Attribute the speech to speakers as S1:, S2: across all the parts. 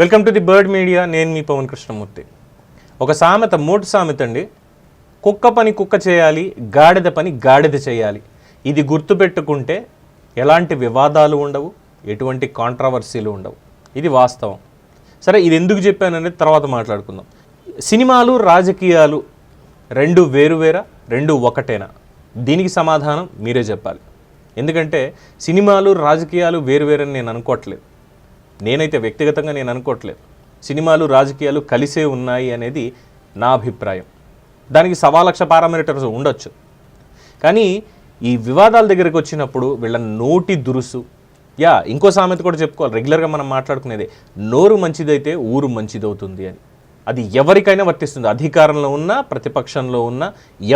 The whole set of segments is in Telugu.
S1: Welcome to the Bird Media నేను మీ పవన్ కృష్ణమూర్తి. ఒక సామెత మోటు సామెత అండి. కుక్క పని కుక్క చేయాలి గాడిద పని గాడిద చేయాలి. ఇది గుర్తుపెట్టుకుంటే ఎలాంటి వివాదాలు ఉండవు ఎటువంటి కాంట్రవర్సీలు ఉండవు. ఇది వాస్తవం. సరే ఇది ఎందుకు చెప్పాననేది తర్వాత మాట్లాడుకుందాం. సినిమాలు రాజకీయాలు రెండు వేరువేరా రెండు ఒకటేనా? దీనికి సమాధానం మీరే చెప్పాలి. ఎందుకంటే సినిమాలు రాజకీయాలు వేరువేరని నేను అనుకోవట్లేదు. నేనైతే వ్యక్తిగతంగా నేను అనుకోవట్లేదు. సినిమాలు రాజకీయాలు కలిసే ఉన్నాయి అనేది నా అభిప్రాయం. దానికి సవా లక్ష పారామీటర్స్ ఉండొచ్చు. కానీ ఈ వివాదాల దగ్గరికి వచ్చినప్పుడు వీళ్ళ నోటి దురుసు. యా ఇంకో సామెత కూడా చెప్పుకోవాలి. రెగ్యులర్గా మనం మాట్లాడుకునేది నోరు మంచిదైతే ఊరు మంచిదవుతుంది అని. అది ఎవరికైనా వర్తిస్తుంది. అధికారంలో ఉన్నా ప్రతిపక్షంలో ఉన్నా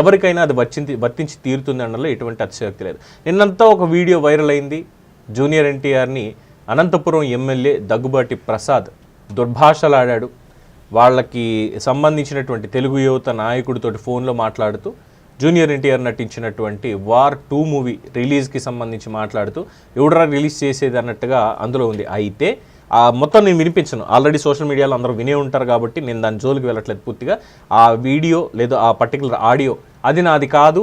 S1: ఎవరికైనా అది వర్తించి వర్తించి తీరుతుంది అనడంలో ఎటువంటి అతిశయోక్తి లేదు. నిన్నంతా ఒక వీడియో వైరల్ అయింది. జూనియర్ ఎన్టీఆర్ని అనంతపురం ఎమ్మెల్యే దగ్గుబాటి ప్రసాద్ దుర్భాషలాడాడు. వాళ్ళకి సంబంధించినటువంటి తెలుగు యువత నాయకుడితోటి ఫోన్లో మాట్లాడుతూ జూనియర్ ఎన్టీఆర్ నటించినటువంటి వార్ టూ మూవీ రిలీజ్కి సంబంధించి మాట్లాడుతూ ఎవడరా రిలీజ్ చేసేది అన్నట్టుగా అందులో ఉంది. అయితే ఆ మొత్తం నేను వినిపించను. ఆల్రెడీ సోషల్ మీడియాలో అందరూ వినే ఉంటారు కాబట్టి నేను దాని జోలికి వెళ్ళట్లేదు పూర్తిగా. ఆ వీడియో లేదా ఆ పర్టికులర్ ఆడియో అది నాది కాదు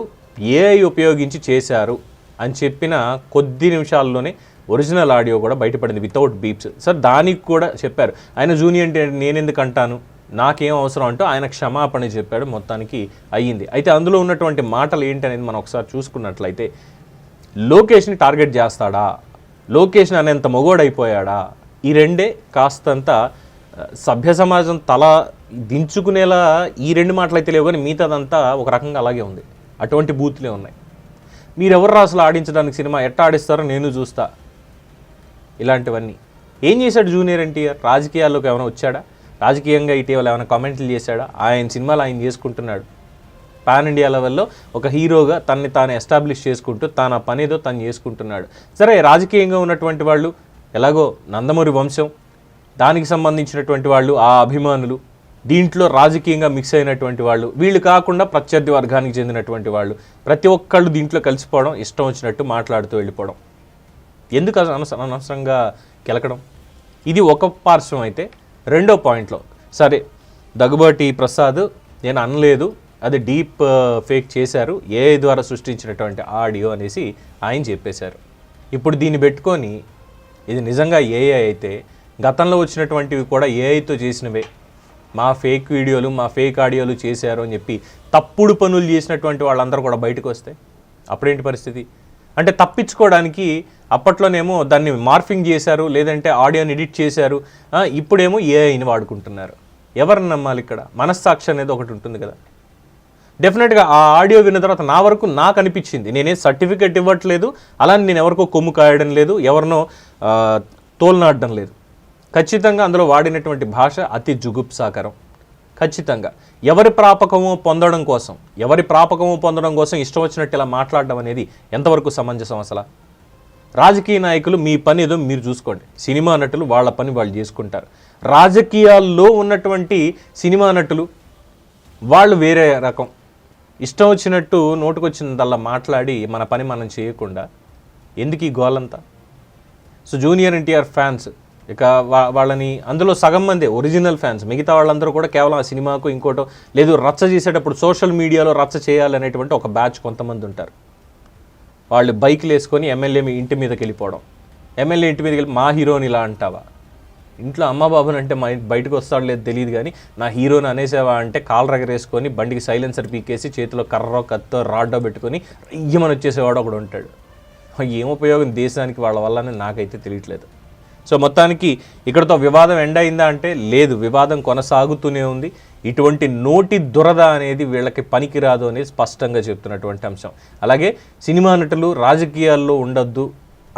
S1: ఏఐ ఉపయోగించి చేశారు అని చెప్పిన కొద్ది నిమిషాల్లోనే ఒరిజినల్ ఆడియో కూడా బయటపడింది వితౌట్ బీప్స్ సార్ దానికి కూడా చెప్పారు. ఆయన జూనియర్ అంటే నేను ఎందుకు అంటాను? నాకేం అవసరం అంటూ ఆయన క్షమాపణ చెప్పాడు. మొత్తానికి అయ్యింది. అయితే అందులో ఉన్నటువంటి మాటలు ఏంటి అనేది మనం ఒకసారి చూసుకున్నట్లయితే లోకేష్ని టార్గెట్ చేస్తాడా? లోకేష్ని అనేంత మొగోడైపోయాడా? ఈ రెండే కాస్తంత సభ్య సమాజం తల దించుకునేలా ఈ రెండు మాటలు అయితే లేవు కానీ మిగతాదంతా ఒక రకంగా అలాగే ఉంది. అటువంటి బూత్లే ఉన్నాయి. మీరెవరు అసలు ఆడించడానికి సినిమా? ఎట్లా ఆడిస్తారో నేను చూస్తా. ఇలాంటివన్నీ. ఏం చేశాడు జూనియర్ ఎన్టీఆర్? రాజకీయాల్లోకి ఏమైనా వచ్చాడా? రాజకీయంగా ఇటీవల ఏమైనా కామెంట్లు చేశాడా? ఆయన సినిమాలు ఆయన చేసుకుంటున్నాడు. పాన్ ఇండియా లెవెల్లో ఒక హీరోగా తనని తాను ఎస్టాబ్లిష్ చేసుకుంటూ తాను ఆ పనేదో తను చేసుకుంటున్నాడు. సరే రాజకీయంగా ఉన్నటువంటి వాళ్ళు ఎలాగో నందమూరి వంశం దానికి సంబంధించినటువంటి వాళ్ళు ఆ అభిమానులు దీంట్లో రాజకీయంగా మిక్స్ అయినటువంటి వాళ్ళు వీళ్ళు కాకుండా ప్రత్యర్థి వర్గానికి చెందినటువంటి వాళ్ళు ప్రతి ఒక్కళ్ళు దీంట్లో కలిసిపోవడం ఇష్టం వచ్చినట్టు మాట్లాడుతూ వెళ్ళిపోవడం. ఎందుకు అనవస- అనవసరంగా కెలకడం? ఇది ఒక పార్శ్వం అయితే రెండో పాయింట్లో. సరే దగ్గుబాటి ప్రసాద్ నేను అనలేదు అది డీప్ ఫేక్ చేశారు ఏఐ ద్వారా సృష్టించినటువంటి ఆడియో అనేసి ఆయన చెప్పేశారు. ఇప్పుడు దీన్ని పెట్టుకొని ఇది నిజంగా ఏఐ అయితే గతంలో వచ్చినటువంటివి కూడా ఏఐతో చేసినవే. మా ఫేక్ వీడియోలు మా ఫేక్ ఆడియోలు చేశారు అని చెప్పి తప్పుడు పనులు చేసినటువంటి వాళ్ళందరూ కూడా బయటకు వస్తే అప్పుడేంటి పరిస్థితి? అంటే తప్పించుకోవడానికి అప్పట్లోనేమో దాన్ని మార్ఫింగ్ చేశారు లేదంటే ఆడియోని ఎడిట్ చేశారు. ఇప్పుడేమో ఏఐని వాడుకుంటున్నారు. ఎవరిని నమ్మాలి ఇక్కడ? మనస్సాక్షి అనేది ఒకటి ఉంటుంది కదా. డెఫినెట్గా ఆ ఆడియో విన్న తర్వాత నా వరకు నాకు అనిపించింది. నేనే సర్టిఫికేట్ ఇవ్వట్లేదు అలానే నేను ఎవరికో కొమ్ము కాయడం లేదు ఎవరినో తోలనాడడం లేదు. ఖచ్చితంగా అందులో వాడినటువంటి భాష అతి జుగుప్సాకరం. ఖచ్చితంగా. ఎవరి ప్రాపకము పొందడం కోసం ఎవరి ప్రాపకము పొందడం కోసం ఇష్టం వచ్చినట్టు ఇలా మాట్లాడడం అనేది ఎంతవరకు సమంజసం అసలు? రాజకీయ నాయకులు మీ పని ఏదో మీరు చూసుకోండి. సినిమా నటులు వాళ్ళ పని వాళ్ళు చేసుకుంటారు. రాజకీయాల్లో ఉన్నటువంటి సినిమా నటులు వాళ్ళు వేరే రకం. ఇష్టం వచ్చినట్టు నోటుకొచ్చినదల్లా మాట్లాడి మన పని మనం చేయకుండా ఎందుకు ఈ గోలంతా? సో జూనియర్ ఎన్టీఆర్ ఫ్యాన్స్ ఇక వా- వాళ్ళని అందులో సగం మంది ఒరిజినల్ ఫ్యాన్స్. మిగతా వాళ్ళందరూ కూడా కేవలం ఆ సినిమాకు ఇంకోటో లేదు రచ్చ చేసేటప్పుడు సోషల్ మీడియాలో రచ్చ చేయాలనేటువంటి ఒక బ్యాచ్ కొంతమంది ఉంటారు. వాళ్ళు బైక్లు వేసుకొని ఎమ్మెల్యే మీ ఇంటి మీదకి వెళ్ళిపోవడం. ఎమ్మెల్యే ఇంటి మీదకి వెళ్ళి మా హీరోని ఇలా అంటావా? ఇంట్లో అమ్మ బాబుని అంటే మా బయటకు వస్తాడు లేదు తెలియదు కానీ నా హీరోని అనేసావా? అంటే కాలు రగరేసుకొని బండికి సైలెన్సర్ పీకేసి చేతిలో కర్రో కత్తో రాడ్డో పెట్టుకొని ఇయ్యమని వచ్చేసేవాడు ఒకడు ఉంటాడు. ఏం ఉపయోగం దేశానికి వాళ్ళ వల్లనే నాకైతే తెలియట్లేదు. సో మొత్తానికి ఇక్కడతో వివాదం ఎండ్ అయిందా అంటే లేదు వివాదం కొనసాగుతూనే ఉంది. ఇటువంటి నోటి దురద అనేది వీళ్ళకి పనికిరాదు అనేది స్పష్టంగా చెప్తున్నటువంటి అంశం. అలాగే సినిమా నటులు రాజకీయాల్లో ఉండొద్దు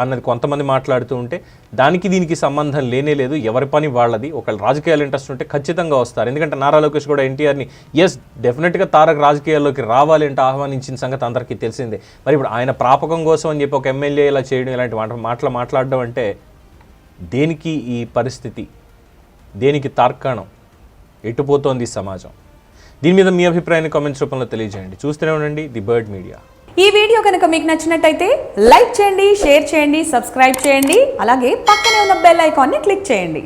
S1: అన్నది కొంతమంది మాట్లాడుతూ ఉంటే దానికి దీనికి సంబంధం లేనే లేదు ఎవరి పని వాళ్ళది. ఒకళ్ళు రాజకీయాలు ఇంట్రెస్ట్ ఉంటే ఖచ్చితంగా వస్తారు. ఎందుకంటే నారా లోకేష్ కూడా ఎన్టీఆర్ని ఎస్ డెఫినెట్గా తారక రాజకీయాల్లోకి రావాలి అంటే ఆహ్వానించిన సంగతి అందరికీ తెలిసిందే. మరి ఇప్పుడు ఆయన ప్రాపకం కోసం అని చెప్పి ఒక ఎమ్మెల్యే ఇలా చేయడం ఇలాంటి మాట మాటలు మాట్లాడడం అంటే దేనికి ఈ పరిస్థితి? దేనికి తార్కాణం? ఎట్టుపోతోంది సమాజం? దీని మీద మీ అభిప్రాయాన్ని కామెంట్స్ రూపంలో తెలియజేయండి. చూస్తూనే ఉండండి ది బర్డ్ మీడియా
S2: ఈ వీడియో కనుక మీకు నచ్చినట్టయితే లైక్ చేయండి షేర్ చేయండి సబ్స్క్రైబ్ చేయండి అలాగే పక్కనే ఉన్న బెల్ ఐకాన్ని క్లిక్ చేయండి.